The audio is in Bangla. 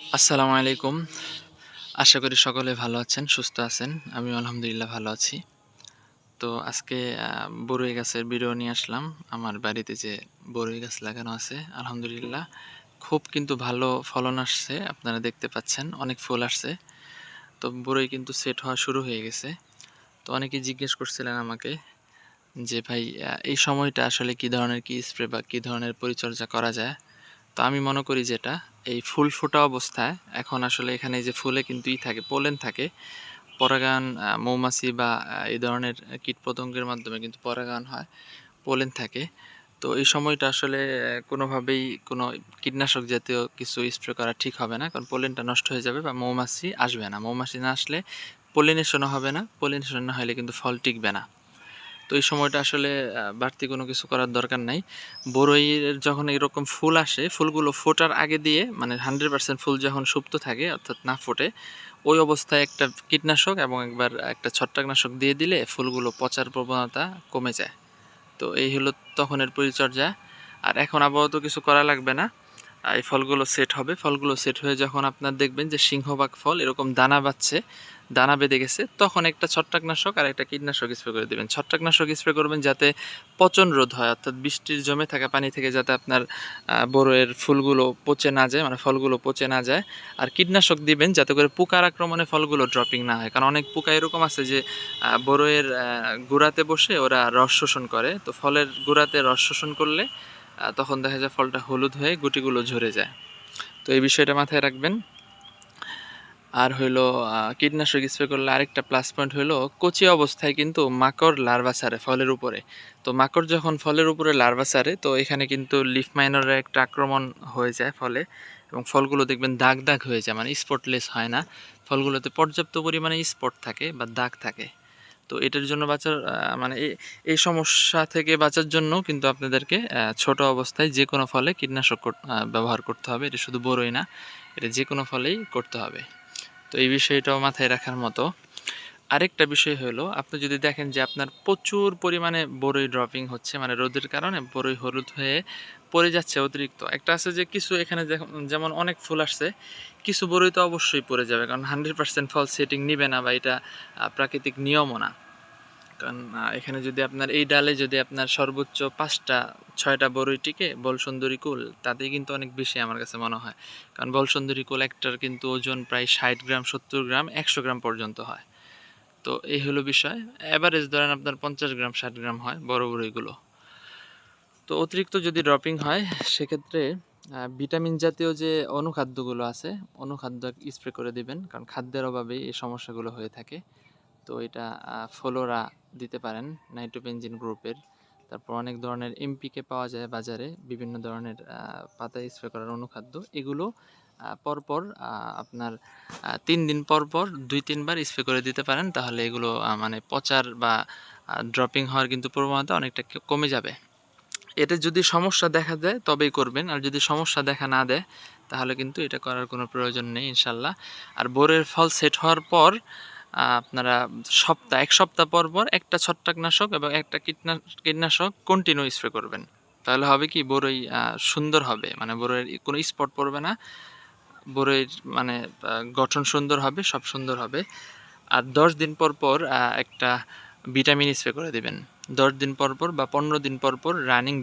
আসসালামু আলাইকুম। আশা করি সকলে ভালো আছেন, সুস্থ আছেন। আমি আলহামদুলিল্লাহ ভালো আছি। তো আজকে বরই গাছের ভিডিও নিয়ে আসলাম। আমার বাড়িতে যে বরই গাছ লাগানো আছে, আলহামদুলিল্লাহ। খুব কিন্তু ভালো ফলন আসছে, আপনারা দেখতে পাচ্ছেন, অনেক ফুল আসছে। তো বরই কিন্তু সেট হওয়া শুরু হয়ে গেছে। তো অনেকে জিজ্ঞেস করছিলেন আমাকে যে, ভাই এই সময়টা আসলে কি ধরনের কি স্প্রে বা কি ধরনের পরিচর্যা করা যায়? তো আমি মনে করি যেটা এই ফুল ফোটা অবস্থায় এখন আসলে এখানে যে ফুলে কিন্তু ই থাকে, পোলেন থাকে। পরাগায়ন মৌমাছি বা এই ধরনের কীটপতঙ্গের মাধ্যমে কিন্তু পরাগায়ন হয়, পোলেন থাকে। তো এই সময়টা আসলে কোনোভাবেই কোনো কীটনাশক জাতীয় কিছু স্প্রে করা ঠিক হবে না, কারণ পোলেনটা নষ্ট হয়ে যাবে বা মৌমাছি আসবে না। মৌমাছি না আসলে পোলিনেশনও হবে না পোলিনেশন না হলে কিন্তু ফল টিকবে না। তো এই সময়টা আসলে বাড়তি কোনো কিছু করার দরকার নাই। বড়ইয়ের যখন এরকম ফুল আসে, ফুলগুলো ফোটার আগে দিয়ে মানে হান্ড্রেড পার্সেন্ট ফুল যখন সুপ্ত থাকে, অর্থাৎ না ফোটে, ওই অবস্থায় একটা কীটনাশক এবং একবার একটা ছত্রাকনাশক দিয়ে দিলে ফুলগুলো পচার প্রবণতা কমে যায়। তো এই হলো তখনের পরিচর্যা। আর এখন আপাতত কিছু করা লাগবে না। এই ফলগুলো সেট হবে। ফলগুলো সেট হয়ে যখন আপনার দেখবেন যে সিংহভাগ ফল এরকম দানা বাচ্ছে, দানা বেঁধে গেছে, তখন একটা ছত্রাকনাশক আর একটা কীটনাশক স্প্রে করে দেবেন। ছত্রাকনাশক স্প্রে করবেন যাতে পচন রোধ হয়, অর্থাৎ বৃষ্টির জমে থাকা পানি থেকে যাতে আপনার বড়য়ের ফুলগুলো পচে না যায় মানে ফলগুলো পচে না যায়। আর কীটনাশক দিবেন যাতে করে পোকার আক্রমণে ফলগুলো ড্রপিং না হয়। কারণ অনেক পোকা এরকম আছে যে বড়য়ের গোড়াতে বসে ওরা রস শোষণ করে। তো ফলের গোড়াতে রস শোষণ করলে তখন দেখা যায় ফলটা হলুদ হয়ে গুটিগুলো ঝরে যায়। তো এই বিষয়টা মাথায় রাখবেন। আর হইল কীটনাশক স্প্রে করলে আরেকটা প্লাস পয়েন্ট হইল, কচি অবস্থায় কিন্তু মাকড় লার্ভা সারে ফলের উপরে। তো মাকড় যখন ফলের উপরে লার্ভা সারে, তো এখানে কিন্তু লিফ মাইনরের একটা আক্রমণ হয়ে যায় ফলে। এবং ফলগুলো দেখবেন দাগ দাগ হয়ে যায় মানে স্পটলেস হয় না। ফলগুলোতে পর্যাপ্ত পরিমাণে স্পট থাকে বা দাগ থাকে। তো এটার জন্য বাঁচার মানে এই সমস্যা থেকে বাঁচার জন্য কিন্তু আপনাদেরকে ছোট অবস্থায় যে কোনো ফলে কীটনাশক ব্যবহার করতে হবে। এটা শুধু বড়ই না, এটা যে কোনো ফলেই করতে হবে। তো এই বিষয়টাও মাথায় রাখার মতো। আরেকটা বিষয় হলো, আপনি যদি দেখেন যে আপনার প্রচুর পরিমাণে বড়ই ড্রপিং হচ্ছে মানে রোদের কারণে বড়ই হলুদ হয়ে পড়ে যাচ্ছে অতিরিক্ত। একটা আছে যে কিছু এখানে যেমন- অনেক ফুল আসছে, কিছু বড়ই তো অবশ্যই পড়ে যাবে, কারণ হান্ড্রেড পার্সেন্ট ফল সেটিং নিবে না বা এটা প্রাকৃতিক নিয়মও না। কারণ এখানে যদি আপনার, এই ডালে যদি আপনার সর্বোচ্চ পাঁচটা, ছয়টা বড়ই টিকে, বল সুন্দরী কুল, তাতেই কিন্তু অনেক বেশি আমার কাছে মনে হয়। কারণ বল সুন্দরী কুল একটার কিন্তু ওজন প্রায় ষাট গ্রাম, সত্তর গ্রাম, একশো গ্রাম পর্যন্ত হয়। তো এই হলো বিষয়। অ্যাভারেজ ধরেন আপনার পঞ্চাশ গ্রাম, ষাট গ্রাম হয় বড় বড়ইগুলো তো অতিরিক্ত যদি ড্রপিং হয়, সেক্ষেত্রে ভিটামিন জাতীয় যে অনুখাদ্যগুলো আছে, অনুখাদ্য স্প্রে করে দিবেন। কারণ খাদ্যের অভাবেই এই সমস্যাগুলো হয়ে থাকে। তো এটা ফলোরা দিতে পারেন নাইট্রোপেঞ্জিন গ্রুপের। তারপর অনেক ধরনের এমপিকে পাওয়া যায় বাজারে, বিভিন্ন ধরনের পাতায় স্প্রে করার অনুখাদ্য। এগুলো পরপর আপনার তিন দিন পর পর দুই তিনবার স্প্রে করে দিতে পারেন। তাহলে এগুলো মানে পচার বা ড্রপিং হওয়ার কিন্তু প্রবণতা অনেকটা কমে যাবে। এতে যদি সমস্যা দেখা দেয়, তবেই করবেন। আর যদি সমস্যা দেখা না দেয়, তাহলে কিন্তু এটা করার কোনো প্রয়োজন নেই, ইনশাল্লাহ। আর বোরের ফল সেট হওয়ার পর আপনারা সপ্তাহ, এক সপ্তাহ পর পর একটা ছত্রাকনাশক এবং একটা কীটনা, কীটনাশক কন্টিনিউ স্প্রে করবেন। তাহলে হবে কি বড়ই সুন্দর হবে। মানে বড়ের কোনো স্পট পড়বে না। বড়ের মানে গঠন সুন্দর হবে, সব সুন্দর হবে। আর দশ দিন পর পর একটা ভিটামিন স্প্রে করে দিবেন। দশ দিন পর পর বা পনেরো দিন পর পর রানিং